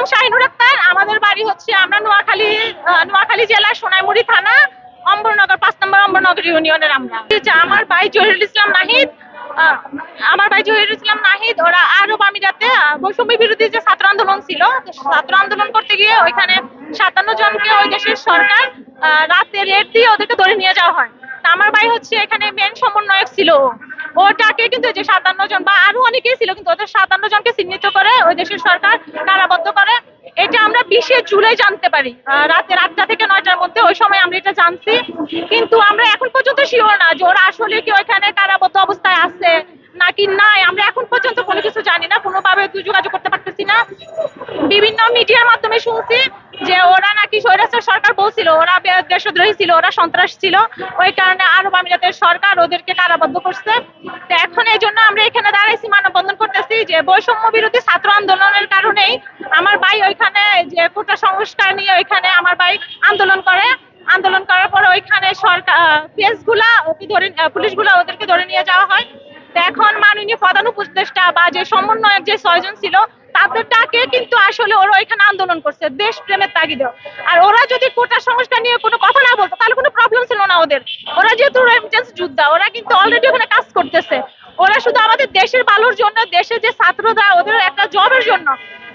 নাম শাহিনুর আক্তার। আমাদের বাড়ি হচ্ছে আমরা নোয়াখালী নোয়াখালী জেলার সোনাইমুড়ি থানা অম্বরনগর পাঁচ নম্বর অম্বরনগর ইউনিয়নের আমরা। আমার ভাই জহিরুল ইসলাম নাহিদ। আমার ভাই জহিরুল ইসলাম নাহিদ, ওরা আরব আমিরাতে বৈষম্য বিরোধী যে ছাত্র আন্দোলন ছিল ছাত্র আন্দোলন করতে গিয়ে ওইখানে সাতান্ন জনকে ওই দেশের সরকার রাতে রেট দিয়ে ওদেরকে ধরে নিয়ে যাওয়া হয়। আমার ভাই হচ্ছে এখানে মেন সমন্বয়ক ছিল। ওটাকে কিন্তু যে সাতান্ন জন বা আরও অনেকেই ছিল কিন্তু ওদের সাতান্ন জনকে চিহ্নিত করে ওই দেশের সরকার কারাবদ্ধ করে। এটা আমরা বিশে জুলাই জানতে পারি। রাতের আটটা থেকে নয়টার মধ্যে ওই সময় আমরা এটা জানছি। কিন্তু আমরা এখন পর্যন্ত শিওর না যে ওরা আসলে কি ওইখানে কারাবদ্ধ অবস্থায় আছে নাকি নাই। আমরা এখন পর্যন্ত কোনো কিছু জানি না, কোনোভাবে যোগাযোগ করতে পারতেছি না। বিভিন্ন মিডিয়ার মাধ্যমে শুনছি যে ওরা নাকি স্বৈরাচার সরকার বলছিল দেশদ্রোহী ছিল, ওরা সন্ত্রাস ছিল। ওই কারণে আরব আমিরাতের সরকার ওদেরকে কারাবদ্ধ করছে। তো এখন এই জন্য আমরা এখানে দাঁড়াইছি, মানববন্ধন করতেছি যে বৈষম্য বিরোধী ছাত্র আন্দোলনের কারণেই আমার ভাই ওইখানে যে কোটা সংস্কার নিয়ে ওইখানে আমার ভাই আন্দোলন করে। আন্দোলন করার পর ওইখানে সরকার পেসগুলা ওকে ধরে পুলিশগুলা ওদেরকে ধরে নিয়ে যাওয়া হয়। তো এখন মাননীয় প্রধান উপদেষ্টা বা যে সমন্বয়ক যে ছয়জন ছিল তাদের ডাকে কিন্তু আসলে ওরা আন্দোলন করছে, দেশ প্রেমের তাগিদে। আর ওরা যদি কোটা সংস্কার নিয়ে কোনো কথা না বলতো, তাহলে কোনো প্রবলেম ছিল না ওদের। ওরা যেহেতু রেমিটেন্স যোদ্ধা, ওরা কিন্তু অলরেডি ওখানে কাজ করতেছে। ওরা শুধু আমাদের দেশের ভালোর জন্য দেশের যে ছাত্ররা, ওদের একটা জবের জন্য।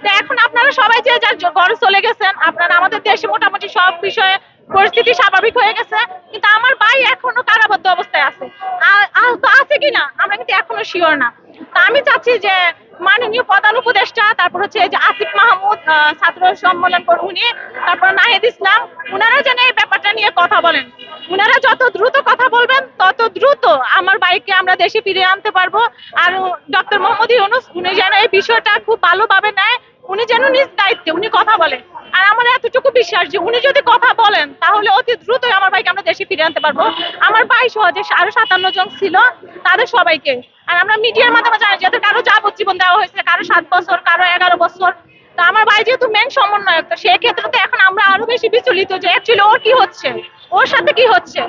তো এখন আপনারা সবাই যে যার ঘরে চলে গেছেন, আপনারা আমাদের দেশে মোটামুটি সব বিষয়ে পরিস্থিতি স্বাভাবিক হয়ে গেছে। কিন্তু আমার ভাই এখনও কারাবদ্ধ অবস্থায় আছে। আছে কিনা, আমরা কিন্তু এখনও শিওর না। তা আমি চাচ্ছি যে মাননীয় প্রধান উপদেষ্টা, তারপর হচ্ছে যে আসিফ মাহমুদ ছাত্র সম্মেলন উনি, তারপর নাহিদ ইসলাম, উনারা যেন এই ব্যাপারটা নিয়ে কথা বলেন। উনারা যত দ্রুত কথা বলবেন, তত দ্রুত আমার বাইককে আমরা দেশে ফিরিয়ে আনতে পারব আর ডক্টর মোহাম্মদ ইউনুস উনি যেন এই বিষয়টা খুব ভালোভাবে নেয় উনি যেন নিজ দায়িত্বে উনি কথা বলেন। আর আমার এতটুকু বিশ্বাস যে উনি যদি কথা বলেন, তাহলে অতি দ্রুতই আমার ভাইকে আমরা দেশে ফিরে আনতে পারব। আমার ভাই সহ যে আরও সাতান্ন জন ছিল, তাদের সবাইকে। আর আমরা মিডিয়ার মাধ্যমে জানি যাদের কারও যাবজ্জীবন দেওয়া হয়েছে, কারও সাত বছর, কারও এগারো বছর। তো আমার ভাই যেহেতু মেন সমন্বয়ক, তো সেই ক্ষেত্রে তো এখন আমরা আরও বেশি বিচলিত যে অ্যাকচুয়ালি ওর কি হচ্ছে? ওর সাথে কি হচ্ছে?